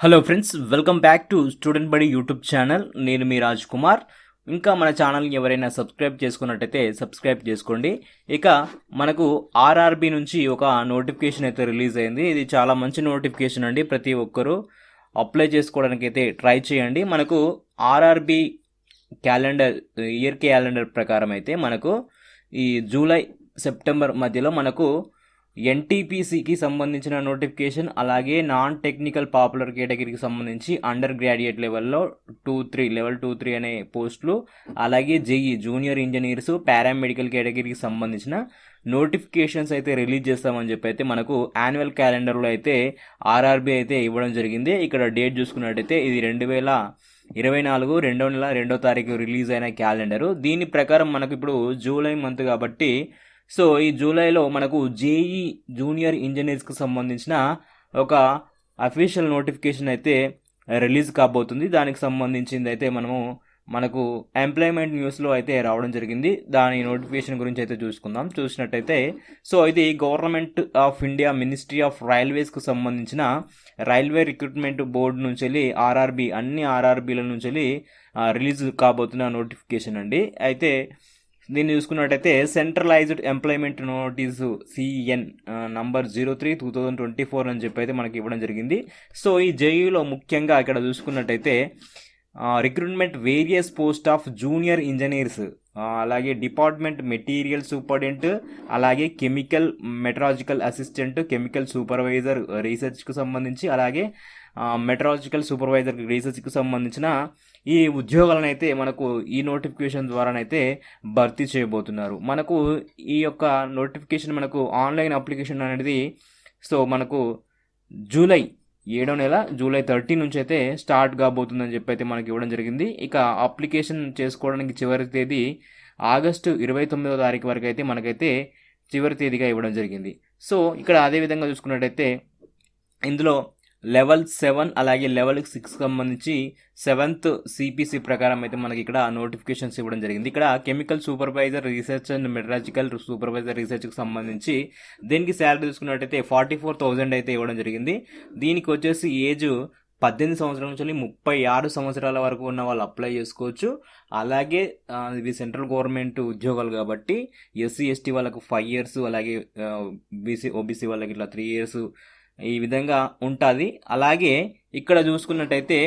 Hello friends welcome back to student Badi YouTube channel నేను మీ రాజ్ కుమార్. ఇంకా మన ఛానల్ని ఎవరైనా సబ్స్క్రైబ్ చేసుకున్నట్టయితే సబ్స్క్రైబ్ చేసుకోండి. ఇక మనకు ఆర్ఆర్బి నుంచి ఒక నోటిఫికేషన్ అయితే రిలీజ్ అయింది. ఇది చాలా మంచి నోటిఫికేషన్ అండి. ప్రతి ఒక్కరూ అప్లై చేసుకోవడానికి అయితే ట్రై చేయండి. మనకు ఆర్ఆర్బి క్యాలెండర్ ఇయర్ క్యాలెండర్ ప్రకారం అయితే మనకు ఈ జూలై సెప్టెంబర్ మధ్యలో మనకు ఎన్టీపీసీకి సంబంధించిన నోటిఫికేషన్ అలాగే నాన్ టెక్నికల్ పాపులర్ కేటగిరీకి సంబంధించి అండర్ గ్రాడ్యుయేట్ లెవెల్లో two three level two three అనే పోస్టులు అలాగే జేఈ జూనియర్ ఇంజనీర్స్ పారామెడికల్ కేటగిరీకి సంబంధించిన నోటిఫికేషన్స్ అయితే రిలీజ్ చేస్తామని చెప్పి అయితే మనకు యాన్యువల్ క్యాలెండర్లో అయితే ఆర్ఆర్బి అయితే ఇవ్వడం జరిగింది. ఇక్కడ డేట్ చూసుకున్నట్టయితే ఇది రెండు వేల ఇరవై నాలుగు రెండో నెల రెండో తారీఖు రిలీజ్ అయిన క్యాలెండరు. దీని ప్రకారం మనకు ఇప్పుడు జూలై మంత్ కాబట్టి సో ఈ జూలైలో మనకు జేఈ జూనియర్ ఇంజనీర్స్కి సంబంధించిన ఒక అఫీషియల్ నోటిఫికేషన్ అయితే రిలీజ్ కాబోతుంది. దానికి సంబంధించింది అయితే మనము మనకు ఎంప్లాయ్మెంట్ న్యూస్లో అయితే రావడం జరిగింది. దాని నోటిఫికేషన్ గురించి అయితే చూసుకుందాం. చూసినట్టయితే సో ఇది government of India ministry of రైల్వేస్కు సంబంధించిన రైల్వే రిక్రూట్మెంట్ బోర్డు నుంచి వెళ్ళి ఆర్ఆర్బి అన్ని ఆర్ఆర్బీల నుంచి వెళ్ళి రిలీజ్ కాబోతున్న నోటిఫికేషన్ అండి. అయితే దీన్ని చూసుకున్నట్టయితే centralised employment notice CEN number zero three two thousand twenty four అని చెప్పి అయితే మనకి ఇవ్వడం జరిగింది. సో ఈ జేయూలో ముఖ్యంగా ఇక్కడ చూసుకున్నట్టయితే recruitment various post of junior engineers అలాగే డిపార్ట్మెంట్ మెటీరియల్ సూపర్డెంట్ అలాగే chemical metallurgical assistant chemical supervisor రీసెర్చ్కు సంబంధించి అలాగే మెట్రాలజికల్ సూపర్వైజర్ రీసెర్చ్కి సంబంధించిన ఈ ఉద్యోగాలను అయితే మనకు ఈ నోటిఫికేషన్ ద్వారానైతే భర్తీ చేయబోతున్నారు. మనకు ఈ యొక్క నోటిఫికేషన్ మనకు ఆన్లైన్ అప్లికేషన్ అనేది సో మనకు జూలై ఏడో నెల జూలై థర్టీ నుంచి అయితే స్టార్ట్ కాబోతుందని చెప్పి అయితే మనకి ఇవ్వడం జరిగింది. ఇక అప్లికేషన్ చేసుకోవడానికి చివరి తేదీ ఆగస్టు ఇరవై తొమ్మిదో తారీఖు వరకు అయితే మనకైతే చివరి తేదీగా ఇవ్వడం జరిగింది. సో ఇక్కడ అదే విధంగా చూసుకున్నట్టయితే ఇందులో లెవెల్ సెవెన్ అలాగే లెవెల్ సిక్స్ సంబంధించి సెవెంత్ సిపిసి ప్రకారం అయితే మనకి ఇక్కడ నోటిఫికేషన్స్ ఇవ్వడం జరిగింది. ఇక్కడ chemical supervisor research and metallurgical supervisor రీసెర్చ్కి సంబంధించి దీనికి శాలరీ చూసుకున్నట్టయితే ఫార్టీ ఫోర్ థౌజండ్ అయితే ఇవ్వడం జరిగింది. దీనికి వచ్చేసి ఏజ్ పద్దెనిమిది సంవత్సరాల నుంచి ముప్పై ఆరు సంవత్సరాల వరకు ఉన్న వాళ్ళు అప్లై చేసుకోవచ్చు. అలాగే ఇవి సెంట్రల్ గవర్నమెంట్ ఉద్యోగాలు కాబట్టి ఎస్సీ ఎస్టీ వాళ్ళకు ఫైవ్ ఇయర్స్ అలాగే బీసీ ఓబీసీ వాళ్ళకి ఇట్లా త్రీ ఇయర్స్ ఈ విధంగా ఉంటుంది. అలాగే ఇక్కడ చూసుకున్నట్టయితే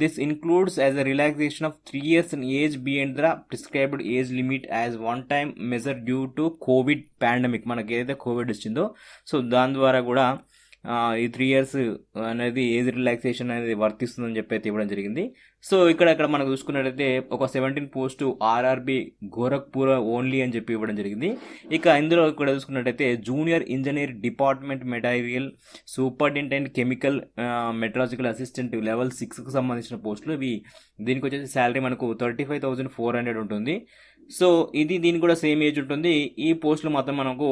this includes as a relaxation of three years in age beyond the prescribed age limit as one time measure due to covid pandemic మనకి ఏదైతే కోవిడ్ వచ్చిందో సో దాని ద్వారా కూడా ఈ త్రీ ఇయర్స్ అనేది ఏజ్ రిలాక్సేషన్ అనేది వర్తిస్తుందని చెప్పి అయితే ఇవ్వడం జరిగింది. సో ఇక్కడ ఇక్కడ మనం చూసుకున్నట్టయితే ఒక seventeen post RRB Gorakhpur only అని చెప్పి ఇవ్వడం జరిగింది. ఇక ఇందులో ఇక్కడ చూసుకున్నట్టయితే junior engineer department material superintendent chemical metallurgical assistant level సిక్స్కి సంబంధించిన పోస్టులు ఇవి దీనికి వచ్చేసి శాలరీ మనకు thirty five thousand four hundred ఉంటుంది. సో ఇది దీనికి కూడా సేమ్ ఏజ్ ఉంటుంది. ఈ పోస్టులు మాత్రం మనకు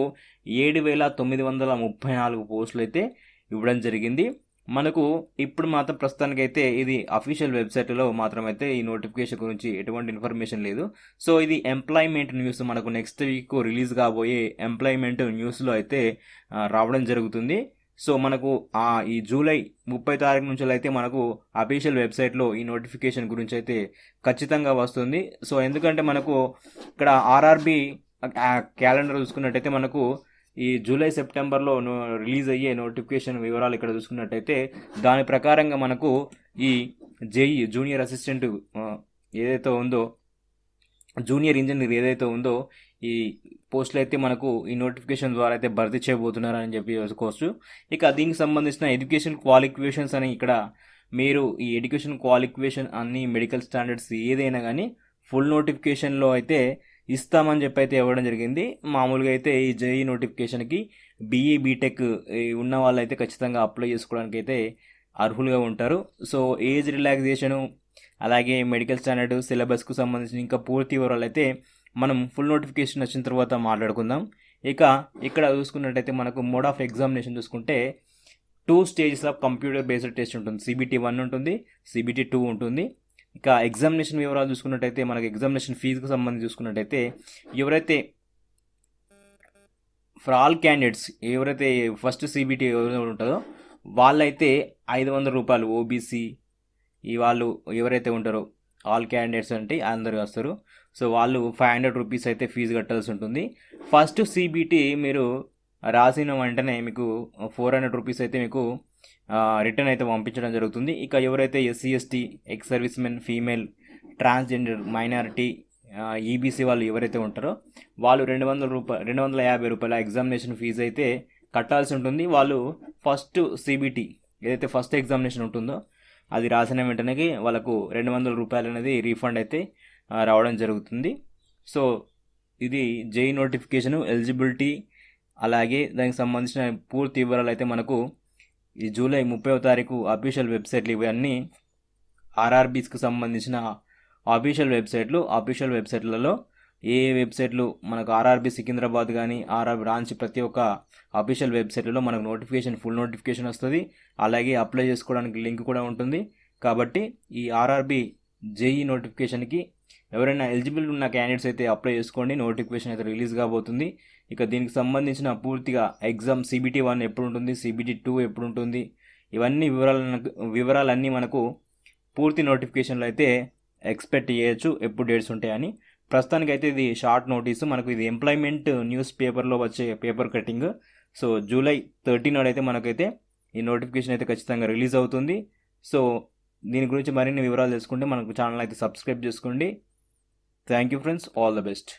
ఏడు వేల తొమ్మిది వందల ముప్పై నాలుగు పోస్టులు అయితే ఇవ్వడం జరిగింది. మనకు ఇప్పుడు మాత్రం ప్రస్తుతానికి అయితే ఇది అఫీషియల్ వెబ్సైట్లో మాత్రమైతే ఈ నోటిఫికేషన్ గురించి ఎటువంటి ఇన్ఫర్మేషన్ లేదు. సో ఇది ఎంప్లాయ్మెంట్ న్యూస్ మనకు నెక్స్ట్ వీక్ రిలీజ్ కాబోయే ఎంప్లాయ్మెంట్ న్యూస్లో అయితే రావడం జరుగుతుంది. సో మనకు ఈ జూలై ముప్పై తారీఖు నుంచి అయితే మనకు అఫీషియల్ వెబ్సైట్లో ఈ నోటిఫికేషన్ గురించి అయితే ఖచ్చితంగా వస్తుంది. సో ఎందుకంటే మనకు ఇక్కడ ఆర్ఆర్బి క్యాలెండర్ చూసుకున్నట్టయితే మనకు ఈ జూలై సెప్టెంబర్లో రిలీజ్ అయ్యే నోటిఫికేషన్ వివరాలు ఇక్కడ చూసుకున్నట్టయితే దాని ప్రకారంగా మనకు ఈ జేఈ జూనియర్ అసిస్టెంట్ ఏదైతే ఉందో జూనియర్ ఇంజనీర్ ఏదైతే ఉందో ఈ పోస్టులు అయితే మనకు ఈ నోటిఫికేషన్ ద్వారా అయితే భర్తీ చేయబోతున్నారని చెప్పి తెలుసుకోవచ్చు ఇక దీనికి సంబంధించిన ఎడ్యుకేషన్ క్వాలిఫికేషన్స్ అని ఇక్కడ మీరు ఈ ఎడ్యుకేషన్ క్వాలిఫికేషన్ అన్ని మెడికల్ స్టాండర్డ్స్ ఏదైనా కానీ ఫుల్ నోటిఫికేషన్లో అయితే ఇస్తామని చెప్పి అయితే ఇవ్వడం జరిగింది. మామూలుగా అయితే ఈ జేఈ నోటిఫికేషన్కి బీఈ బీటెక్ ఉన్న వాళ్ళు అయితే ఖచ్చితంగా అప్లై చేసుకోవడానికి అయితే అర్హులుగా ఉంటారు. సో ఏజ్ రిలాక్సేషను అలాగే మెడికల్ స్టాండర్డ్ సిలబస్కు సంబంధించిన ఇంకా పూర్తి వివరాలు అయితే మనం ఫుల్ నోటిఫికేషన్ వచ్చిన తర్వాత మాట్లాడుకుందాం. ఇక ఇక్కడ చూసుకున్నట్టయితే మనకు మోడ్ ఆఫ్ ఎగ్జామినేషన్ చూసుకుంటే two stages of computer based test ఉంటుంది. సిబిటీ వన్ ఉంటుంది సిబిటీ టూ ఉంటుంది. ఇక ఎగ్జామినేషన్ వివరాలు చూసుకున్నట్టయితే మనకి ఎగ్జామినేషన్ ఫీజుకు సంబంధించి చూసుకున్నట్టయితే ఎవరైతే ఫర్ ఆల్ క్యాండిడేట్స్ ఎవరైతే ఫస్ట్ సిబిటీ ఎవరైతే ఉంటుందో వాళ్ళైతే ఐదు వందల రూపాయలు ఓబీసీ ఈ వాళ్ళు ఎవరైతే ఉంటారో ఆల్ క్యాండిడేట్స్ అంటే అందరూ వస్తారు. సో వాళ్ళు ఫైవ్ హండ్రెడ్ రూపీస్ అయితే ఫీజు కట్టాల్సి ఉంటుంది. ఫస్ట్ సీబీటీ మీరు రాసిన వెంటనే మీకు ఫోర్ హండ్రెడ్ రూపీస్ అయితే మీకు రిటర్న్ అయితే పంపించడం జరుగుతుంది. ఇక ఎవరైతే SC ST ex servicemen female transgender minority EBC వాళ్ళు ఎవరైతే ఉంటారో వాళ్ళు రెండు వందల రూపాయలు రెండు వందల యాభై రూపాయల ఎగ్జామినేషన్ ఫీజు అయితే కట్టాల్సి ఉంటుంది. వాళ్ళు ఫస్ట్ సీబీటీ ఏదైతే ఫస్ట్ ఎగ్జామినేషన్ ఉంటుందో అది రాసిన వెంటనే వాళ్ళకు రెండు వందల రూపాయలు అనేది రీఫండ్ అయితే రావడం జరుగుతుంది. సో ఇది జై నోటిఫికేషను ఎలిజిబిలిటీ అలాగే దానికి సంబంధించిన పూర్తి వివరాలు అయితే మనకు ఈ జూలై ముప్పైవ తారీఖు అఫీషియల్ వెబ్సైట్లు ఇవన్నీ ఆర్ఆర్బీస్కి సంబంధించిన అఫీషియల్ వెబ్సైట్లు. అఫీషియల్ వెబ్సైట్లలో ఏ ఏ వెబ్సైట్లు మనకు ఆర్ఆర్బీ సికింద్రాబాద్ కానీ ఆర్ఆర్ బ్రాంచ్ ప్రతి ఒక్క అఫీషియల్ వెబ్సైట్లలో మనకు నోటిఫికేషన్ ఫుల్ నోటిఫికేషన్ వస్తుంది. అలాగే అప్లై చేసుకోవడానికి లింక్ కూడా ఉంటుంది. కాబట్టి ఈ ఆర్ఆర్బీ జేఈ నోటిఫికేషన్కి ఎవరైనా ఎలిజిబుల్ ఉన్న క్యాండిడేట్స్ అయితే అప్లై చేసుకోండి. నోటిఫికేషన్ అయితే రిలీజ్ కాబోతుంది. ఇక దీనికి సంబంధించిన పూర్తిగా ఎగ్జామ్ సిబిటీ వన్ ఎప్పుడు ఉంటుంది సిబిటీ టూ ఎప్పుడు ఉంటుంది ఇవన్నీ వివరాలు వివరాలన్నీ మనకు పూర్తి నోటిఫికేషన్లు అయితే ఎక్స్పెక్ట్ చేయొచ్చు ఎప్పుడు డేట్స్ ఉంటాయని. ప్రస్తుతానికి అయితే ఇది షార్ట్ నోటీసు మనకు ఇది ఎంప్లాయ్మెంట్ న్యూస్ పేపర్లో వచ్చే paper cutting. So July thirteen నాడు అయితే మనకైతే ఈ నోటిఫికేషన్ అయితే ఖచ్చితంగా రిలీజ్ అవుతుంది. సో దీని గురించి మరిన్ని వివరాలు తెలుసుకుంటే మనకు ఛానల్ అయితే సబ్స్క్రైబ్ చేసుకోండి. Thank you friends. All the best.